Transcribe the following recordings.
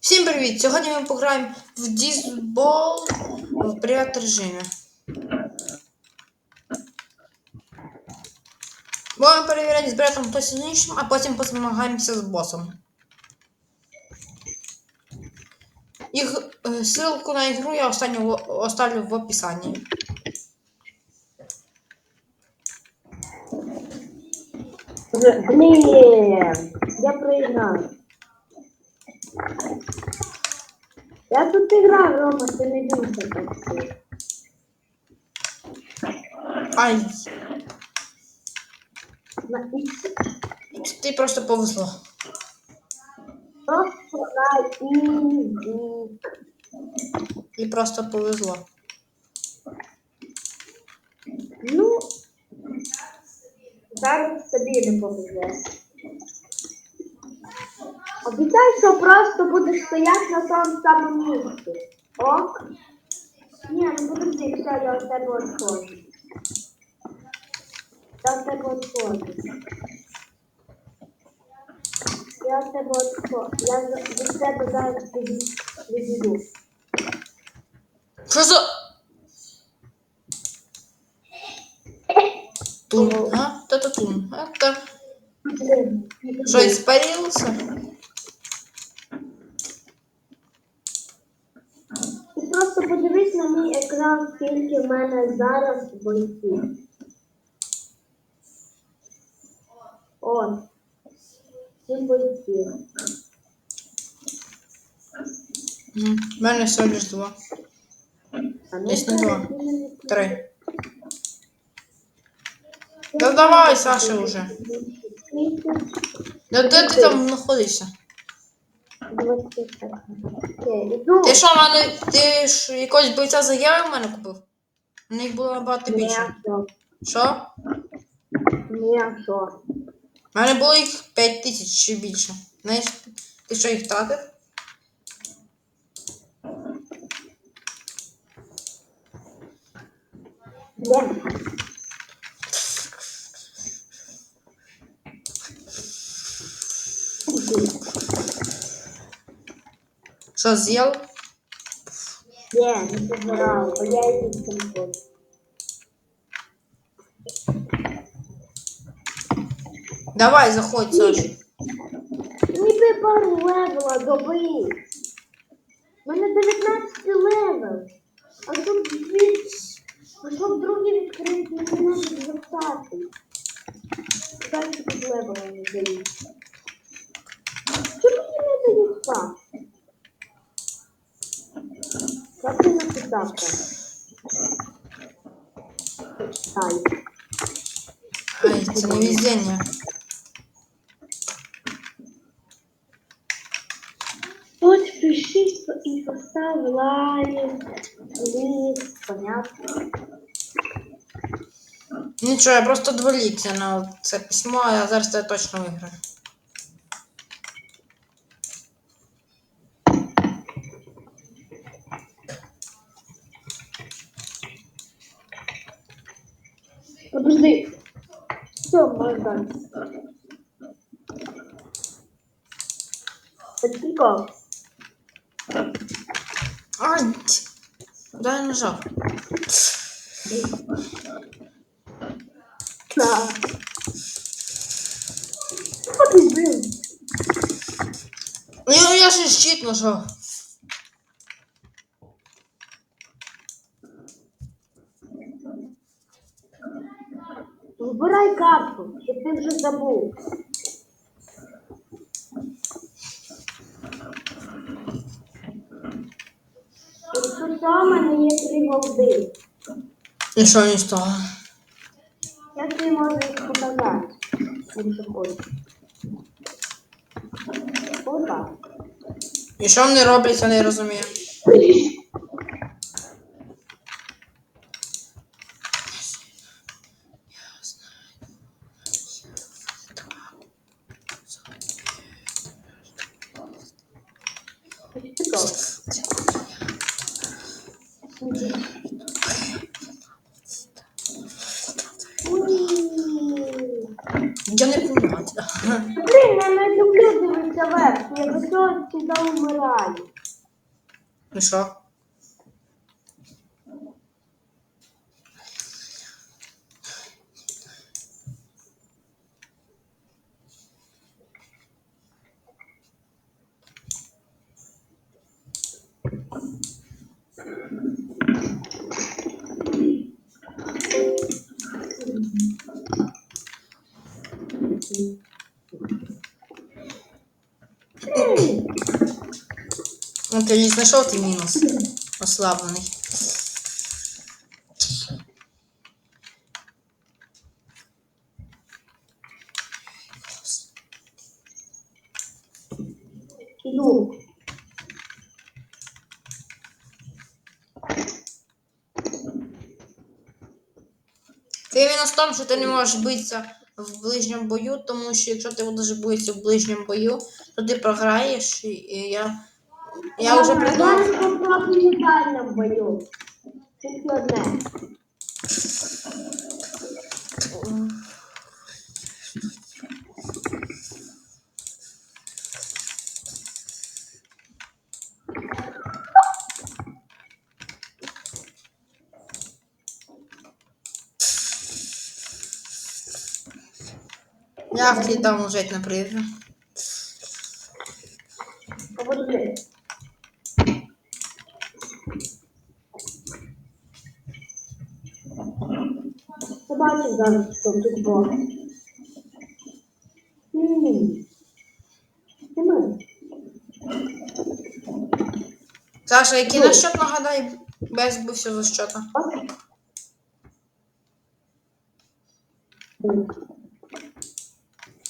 Всім привіт! Сьогодні ми пограємо в Дізбол в приват режимі. Будемо перевіряти з братом хто сильнішим, а потім позмагаємося з босом. Їх е, ссылку на ігру я останню оставлю в описанні. Блин, я проиграл. Я тут играю, Рома, ты не так. всё. Ай, На X ти просто повезло. просто на. І просто повезло. Ну, зараз тобі не повезе. Обіцяй, що просто будеш стояти на тому самому місці. Ок? Ні, ну подожди, все, я от тебе відходжу. Я от тебе відходжу. Я от тебе відходжу. Я за- від тебе зараз піду- відійду. Що за. Тун, а? Та-та тун. А, та. Блин, Що, испарился? Подивись на мій екран, скільки в мене зараз бойців. От. Сім бойців. У мене всього лиш два. А ну, Десь не два. Три. Да давай, Саша, уже. Да де ти там знаходишся? Двадцять так. Окей, іду. Ти що, мене. Ти ж якогось бойця заяви в мене купив? У них було набагато більше. що? Що? Що? У мене було їх 5 тисяч чи більше. Знаєш, ти що їх втратив? Де? Що з'їв? Де? Не забирала, бо я йду в телефон. Давай, заходь, Саш. Ніби пару левела добий. У мене 19 левел. А тут дві. А щоб другий відкрити, мені треба звертати. Дайте тут левела не дають. Чому мені не дають спа? Як ти написав там? Ай. Ай, це не везіння. Подпишись и поставь лайк. Лист, понятно. Нічого, я просто дволікся на це письмо, а я зараз тебе точно виграю. Подожди. Все, можно. Подпикал. Ай! ць. Куди я нажав? Да. Вот ты, блин. Ну я, я ж щит нажав. Выбирай карту, что ты уже забыл. Якщо в мене є три голди. І що не того? Я тобі можу їх показати, якщо хочеш. Опа. І що вони роблять, я не розумію. Почекай. Ой. Я не понимаю. Блін, я не люблю дивитися ця версія, ви що сюди вмирає? І що? Ну, ти не знайшов ти мінус. Ослаблений. Іду. Ти мінус в тому, що ти не можеш битися в ближньому бою, тому що якщо ти будеш битися в ближньому бою, то ти програєш, і, я. Я вже придумав. Я літальному бою. Тільки одне. Хотів там лежать на. Подожди. Побачив зараз, що тут. Нема. Саша, який на счет нагадай, без бився за счета.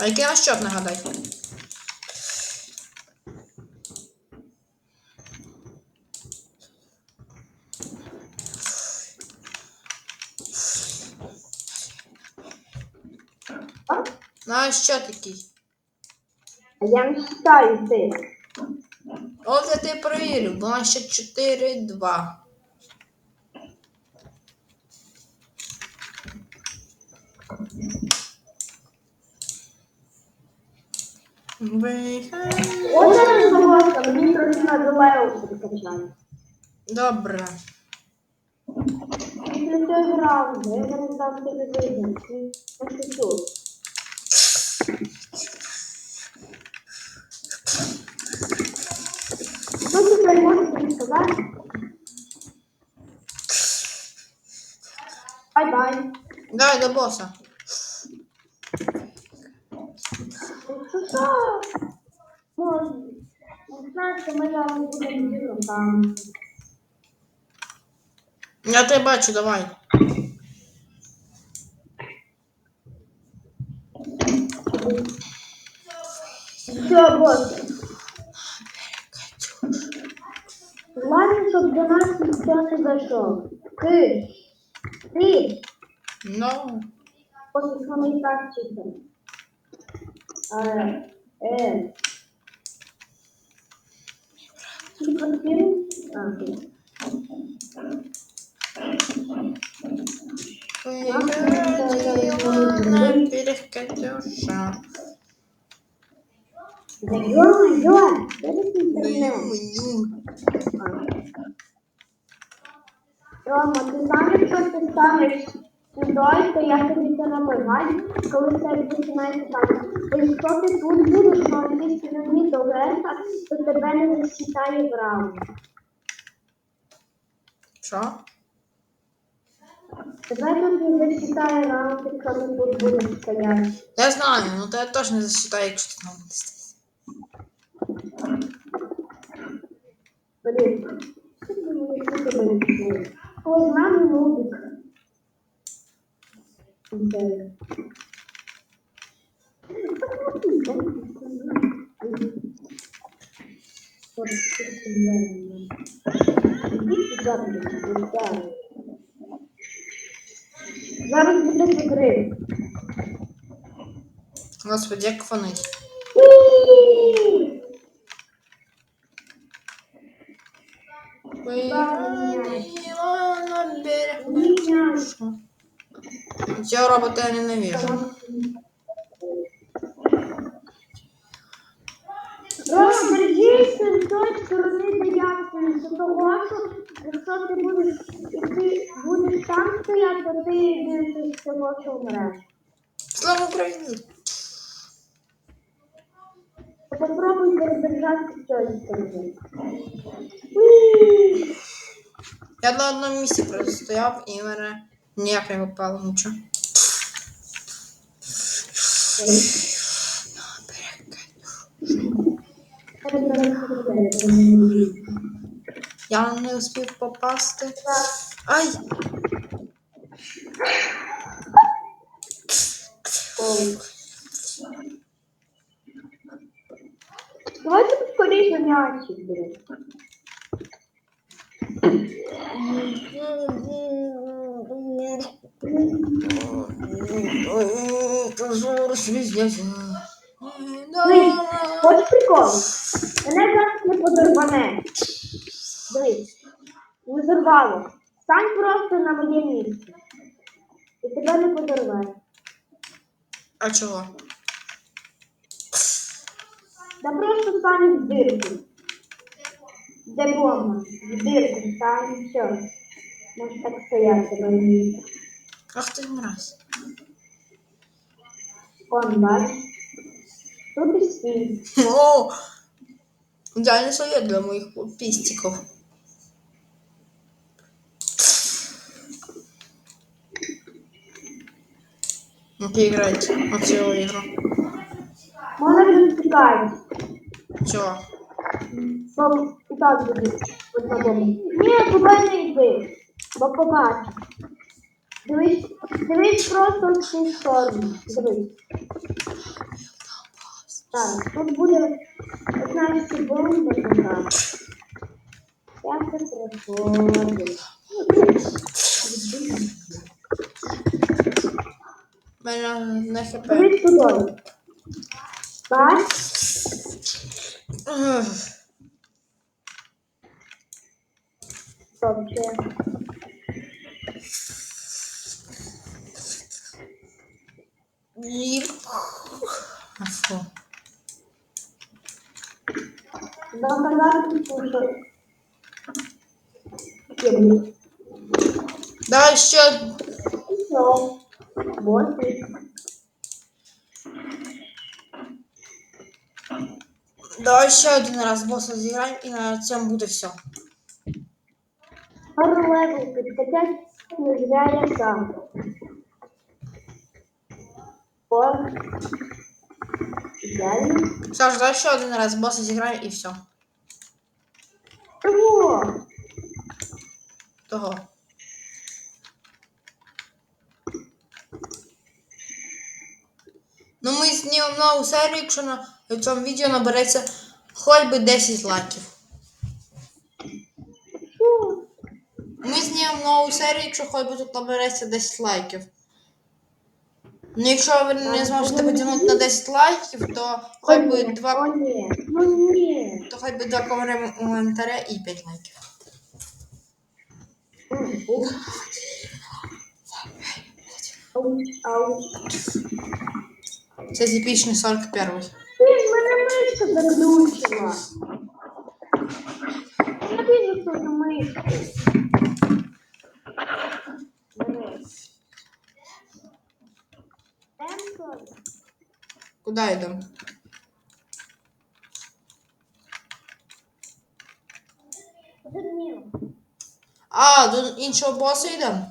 А який счет нагадай? А? На счет який? А я не читаю ти. От я тебе перевірю, бо на счет 4-2. Вихай. Мені трохи на Делео підкачати. Добре. Після цього раунду, я. Що тепер сказати? Бай-бай. Давай до боса. Що що? Може, знаєте, ми зараз будемо там. Я тебе бачу, давай. Все, бос. Ладно, щоб до нас ніхто не зайшов. Ти. Ти. Ну. Поки що ми і так читаємо. Е, е. Ти квартиру? А, ти. Перекатюша. Да ё-моё, ти інтернет? Рома, ти знаєш, що ти станеш сюди, я тобі це намагаю, коли в тебе починається там. Бо якщо ти тут будеш одній стороні до верха, то тебе не засчитає раунд. Що? Тебе тут не засчитає якщо ти тут будеш стояти. Я знаю, ну я теж не засчитаю, якщо ти там будеш стояти. Блін, що ти мені тут вирішуєш? О, з нами нубик. Де? Зараз буде закрив. Господи, як фонить. Цього робота я ненавижу. Рома, держися з де з того, що якщо ти будеш, ти будеш там стояти, то ти дивишся з того, що вмреш. Слава Україні! Попробуй передержати. Уі! Я на одному місці просто стояв і мене ніяк не випало нічого. Я не успів попасти. Ай! Давайте поскоріше м'ячик, блін. Дивись, хочеш прикол? Мене зараз не подорване. Дивись, не зорвало. Стань просто на моє місце. І тебе не подорве. А чого? Да просто стань в дирку. Де бомба? В дирку стань все. Можеш так стояти на місці. Ах ти мразь. Он, бачиш? Тут. О! Идеальный совет для моих пистиков. Ну, поиграйте в целую игру. Вже втікати. Чего? Бо і так буде одному. Ні, туди не йди. Бо побачиш. Дивись, дивись просто цю сторону. Дивись. Так, тут буде 15 секунд до кінця. Я це приходжу. Мене на хп. Дивись туди. Ух. Добре. И... А фу. Доказати слушай. Кем? Да, еще... И. Давай еще один раз босса заиграем, и на этом будет все. Пару левел підкачать не зря я сам. О. Ідеально. Саш, давай еще один раз босса заиграем, и все. Чого? Того. Ну, ми знімемо нову серію, якщо на цьому відео набереться хоч би 10 лайків. Ми знімемо нову серію, якщо хоч би тут набереться 10 лайків. Ну, якщо ви не зможете потягнути на 10 лайків, то О, 2, ні. Ну то хоч би 2 коментаря і 5 лайків. Це типічний 41. Ти мене мишка заглючила. Я вижу, що на Куди йдемо? Зрозуміло. А, до іншого боса йдемо?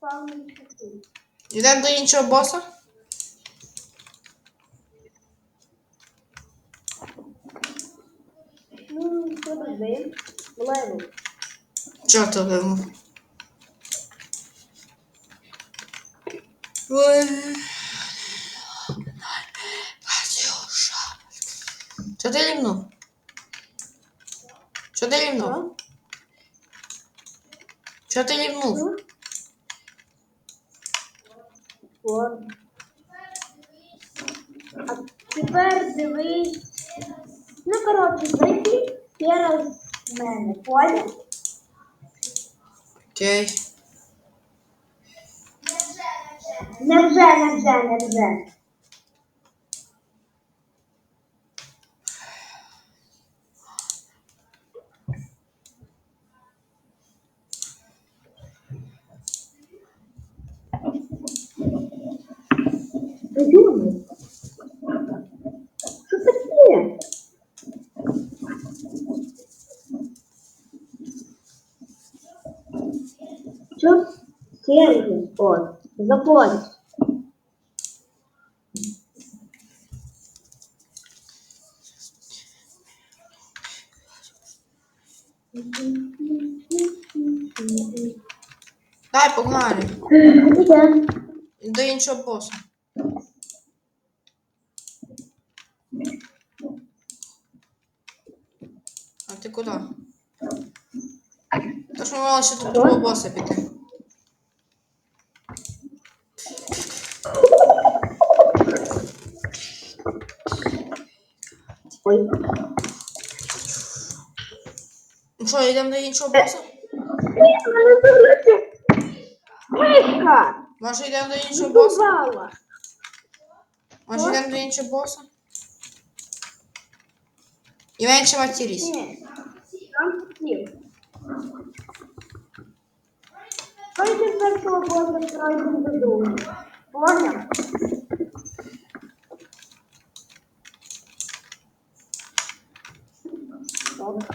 Павло Шахтин. Йдемо до іншого боса? Ну, що робив? Левел. Чого ти йдемо? Ой. Катюша. Що ти лівнув? Що ти лівнув? Що ти лівнув? Ну? Ладно. А тепер дивись. Ну, коротше, зайди ще мене, понял? Окей. Невже, невже, невже. Юрий, что такое? Что сервис? Вот. Заходь. Дай погнали. Іде. До іншого боса. А ти куди? Тож ми мали ще до другого боса піти. Ой. Ну що, йдемо до іншого боса? Ні, мене. Мишка. Може йдемо до іншого боса? Забувала. Може йдемо до іншого боса? І менше матерись. Ні. Там хотів. Пойди з першого боса пройдемо. Поняв? Добре.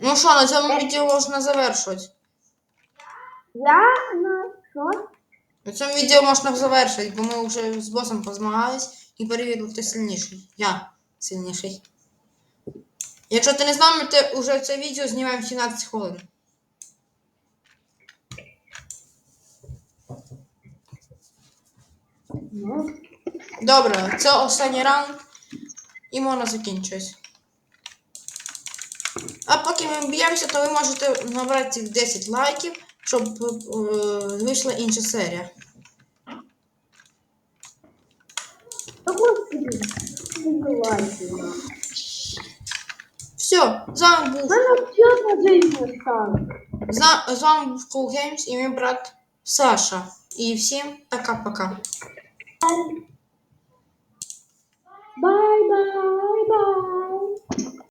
Ну що, на цьому відео можна завершувати. Я на що? На цьому відео можна завершити, бо ми вже з босом позмагались і перевірили, хто сильніший. Я сильніший. Якщо ти не з нами, то вже це відео знімаємо 17 хвилин. Добре, це останній раунд і можна закінчувати. А поки ми б'ємося, то ви можете набрати цих 10 лайків, щоб е, вийшла інша серія. Все, з вами був, з вами був Cool Games і мій брат Саша. І всім пока-пока. Bye bye bye.